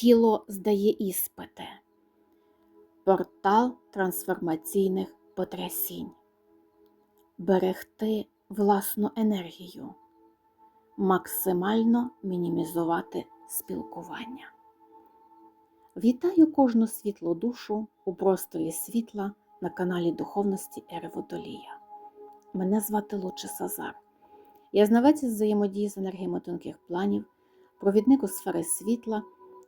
тіло здає іспити. Портал трансформаційних потрясінь. Берегти власну енергію. Максимально мінімізувати спілкування. Вітаю кожну світлу душу у просторі світла на каналі Духовності Ери Водолія. Мене звати Луче Сазар. Я знавець взаємодії з енергіями тонких планів, провідник у сфери світла,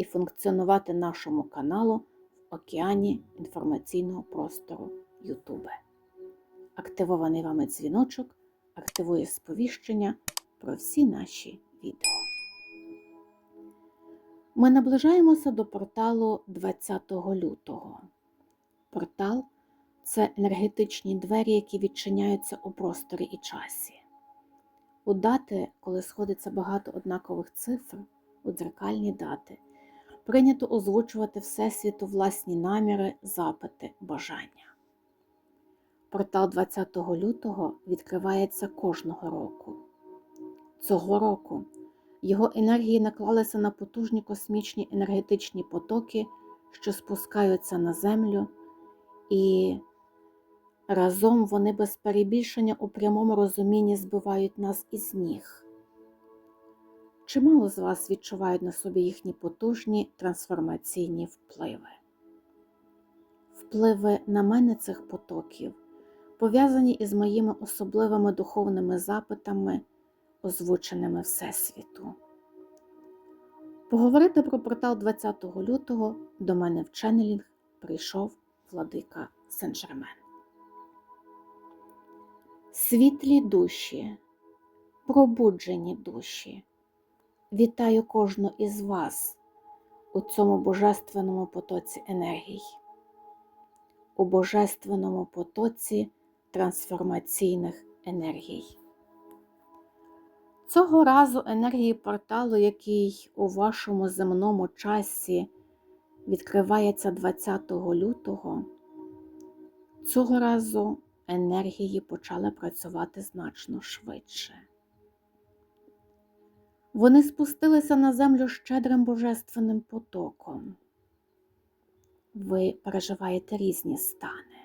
і функціонувати нашому каналу в океані інформаційного простору YouTube. Активований вами дзвіночок активує сповіщення про всі наші відео. Ми наближаємося до порталу 20 лютого. Портал це енергетичні двері, які відчиняються у просторі і часі. У дати, коли сходиться багато однакових цифр, у дзеркальні дати, прийнято озвучувати Всесвіту власні наміри, запити, бажання. Портал 20 лютого відкривається кожного року. Цього року його енергії наклалися на потужні космічні енергетичні потоки, що спускаються на Землю, і разом вони без перебільшення у прямому розумінні збивають нас із ніг. Чимало з вас відчувають на собі їхні потужні трансформаційні впливи. Впливи на мене цих потоків пов'язані із моїми особливими духовними запитами, озвученими Всесвіту. Поговорити про портал 20 лютого до мене в ченнелінг прийшов владика Сен-Жермен. Світлі душі, пробуджені душі. Вітаю кожну із вас у цьому божественному потоці енергій, у божественному потоці трансформаційних енергій. Цього разу енергії порталу, який у вашому земному часі відкривається 20 лютого, цього разу енергії почали працювати значно швидше. Вони спустилися на землю щедрим божественним потоком. Ви переживаєте різні стани.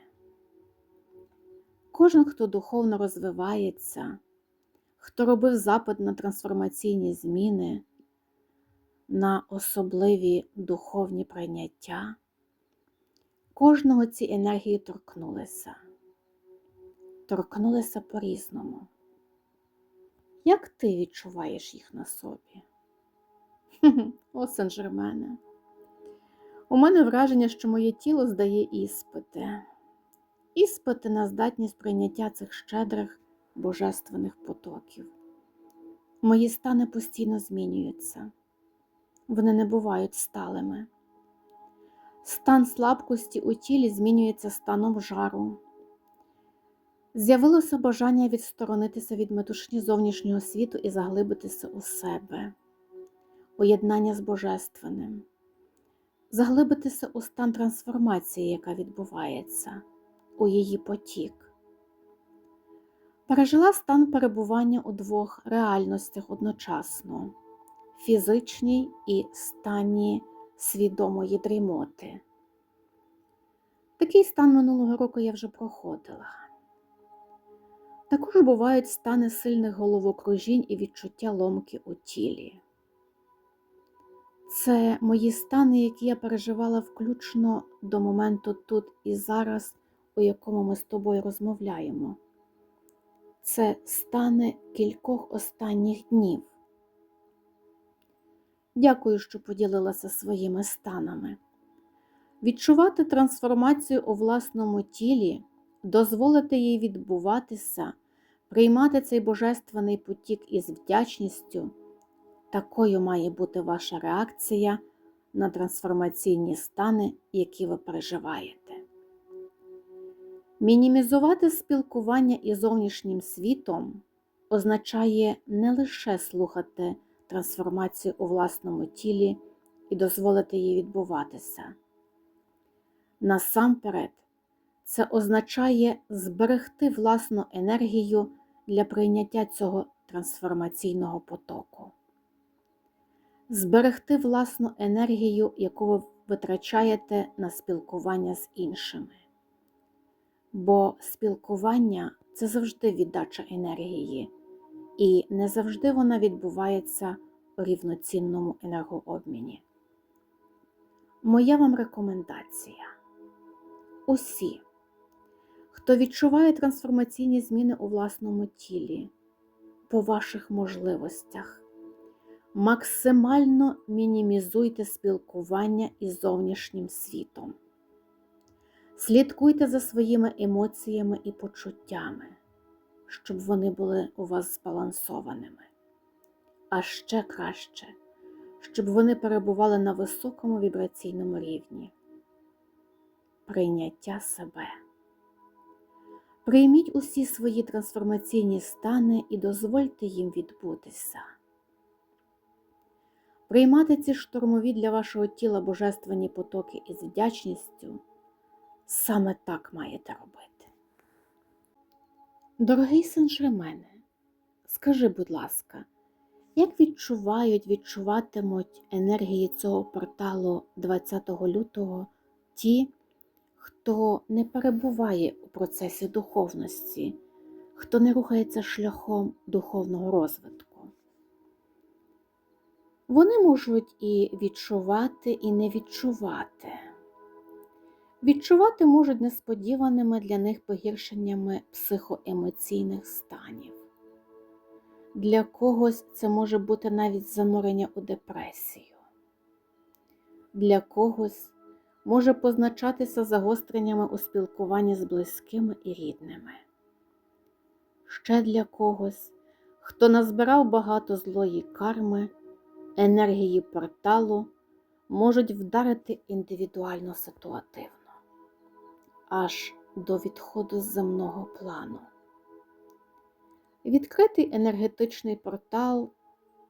Кожен, хто духовно розвивається, хто робив запит на трансформаційні зміни, на особливі духовні прийняття, кожного ці енергії торкнулися, торкнулися по-різному. Як ти відчуваєш їх на собі? О, Сен-Жермене. У мене враження, що моє тіло здає іспити, іспити на здатність прийняття цих щедрих божественних потоків. Мої стани постійно змінюються, вони не бувають сталими. Стан слабкості у тілі змінюється станом жару. З'явилося бажання відсторонитися від метушні зовнішнього світу і заглибитися у себе, уєднання з Божественним, заглибитися у стан трансформації, яка відбувається, у її потік. Пережила стан перебування у двох реальностях одночасно фізичній і стані свідомої дрімоти. Такий стан минулого року я вже проходила. Також бувають стани сильних головокружінь і відчуття ломки у тілі. Це мої стани, які я переживала включно до моменту тут і зараз, у якому ми з тобою розмовляємо. Це стани кількох останніх днів. Дякую, що поділилася своїми станами. Відчувати трансформацію у власному тілі, дозволити їй відбуватися, приймати цей божественний потік із вдячністю. Такою має бути ваша реакція на трансформаційні стани, які ви переживаєте. Мінімізувати спілкування із зовнішнім світом означає не лише слухати трансформацію у власному тілі і дозволити їй відбуватися. Насамперед, це означає зберегти власну енергію для прийняття цього трансформаційного потоку, зберегти власну енергію, яку ви витрачаєте на спілкування з іншими. Бо спілкування це завжди віддача енергії, і не завжди вона відбувається у рівноцінному енергообміні. Моя вам рекомендація. Усі, хто відчуває трансформаційні зміни у власному тілі, по ваших можливостях, максимально мінімізуйте спілкування із зовнішнім світом. Слідкуйте за своїми емоціями і почуттями, щоб вони були у вас збалансованими. А ще краще, щоб вони перебували на високому вібраційному рівні. Прийняття себе. Прийміть усі свої трансформаційні стани і дозвольте їм відбутися. Приймати ці штурмові для вашого тіла божественні потоки із вдячністю саме так маєте робити. Дорогий Сен-Жермене, скажи, будь ласка, як відчувають, відчуватимуть енергії цього порталу 20 лютого ті, хто не перебуває у процесі духовності, хто не рухається шляхом духовного розвитку? Вони можуть і відчувати, і не відчувати. Відчувати можуть несподіваними для них погіршеннями психоемоційних станів. Для когось це може бути навіть занурення у депресію, для когось може позначатися загостреннями у спілкуванні з близькими і рідними. Ще для когось, хто назбирав багато злої карми, енергії порталу можуть вдарити індивідуально ситуативно, аж до відходу з земного плану. Відкритий енергетичний портал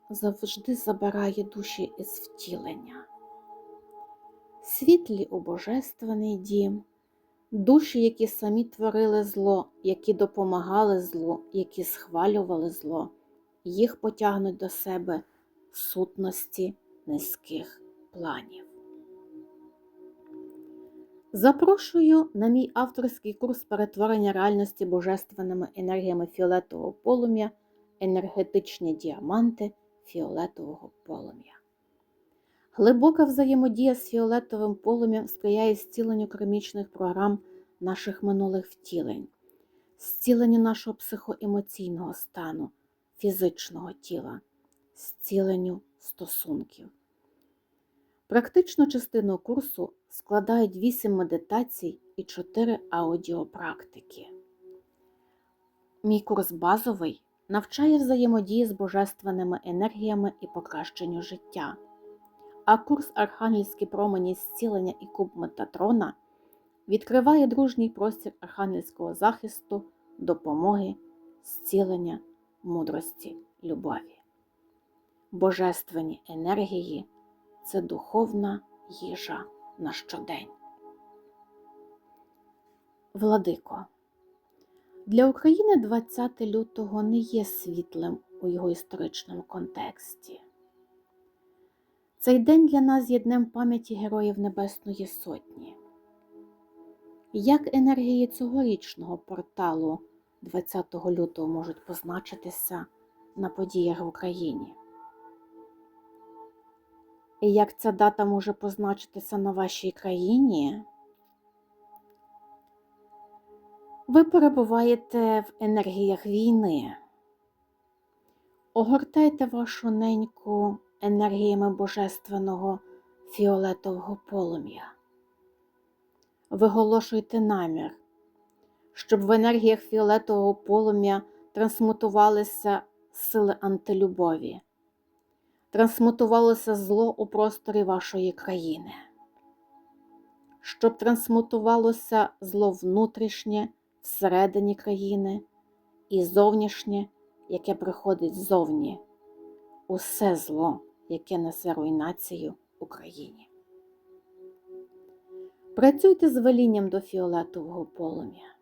завжди забирає душі із втілення. Світлі у божественний дім, душі, які самі творили зло, які допомагали злу, які схвалювали зло, їх потягнуть до себе в сутності низьких планів. Запрошую на мій авторський курс перетворення реальності божественними енергіями фіолетового полум'я, енергетичні діаманти фіолетового полум'я. Глибока взаємодія з фіолетовим полум'ям сприяє зціленню кармічних програм наших минулих втілень, зціленню нашого психоемоційного стану, фізичного тіла, зціленню стосунків. Практичну частину курсу складають 8 медитацій і 4 аудіопрактики. Мій курс базовий навчає взаємодії з божественними енергіями і покращенню життя, а курс Архангельські промені зцілення і куб Метатрона відкриває дружній простір архангельського захисту, допомоги, зцілення, мудрості, любові. Божественні енергії це духовна їжа на щодень. Владико. Для України 20 лютого не є світлим у його історичному контексті. Цей день для нас є днем пам'яті Героїв Небесної Сотні. Як енергії цьогорічного порталу 20 лютого можуть позначитися на подіях в Україні? І як ця дата може позначитися на вашій країні? Ви перебуваєте в енергіях війни. Огортайте вашу неньку енергіями божественного фіолетового полум'я. Виголошуйте намір, щоб в енергіях фіолетового полум'я трансмутувалися сили антилюбові, трансмутувалося зло у просторі вашої країни, щоб трансмутувалося зло внутрішнє всередині країни і зовнішнє, яке приходить ззовні, усе зло, яке несе руйнацію Україні. Працюйте з велінням до фіолетового полум'я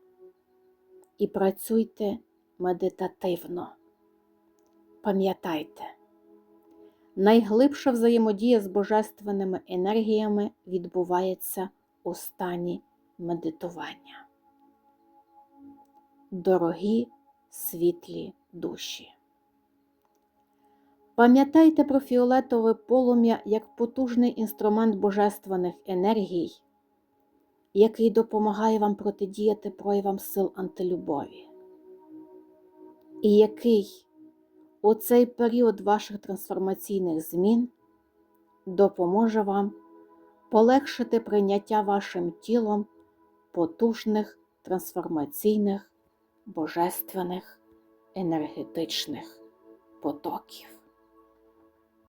і працюйте медитативно. Пам'ятайте, найглибша взаємодія з божественними енергіями відбувається у стані медитування. Дорогі світлі душі. Пам'ятайте про фіолетове полум'я як потужний інструмент божественних енергій, який допомагає вам протидіяти проявам сил антилюбові, і який у цей період ваших трансформаційних змін допоможе вам полегшити прийняття вашим тілом потужних трансформаційних божественних енергетичних потоків.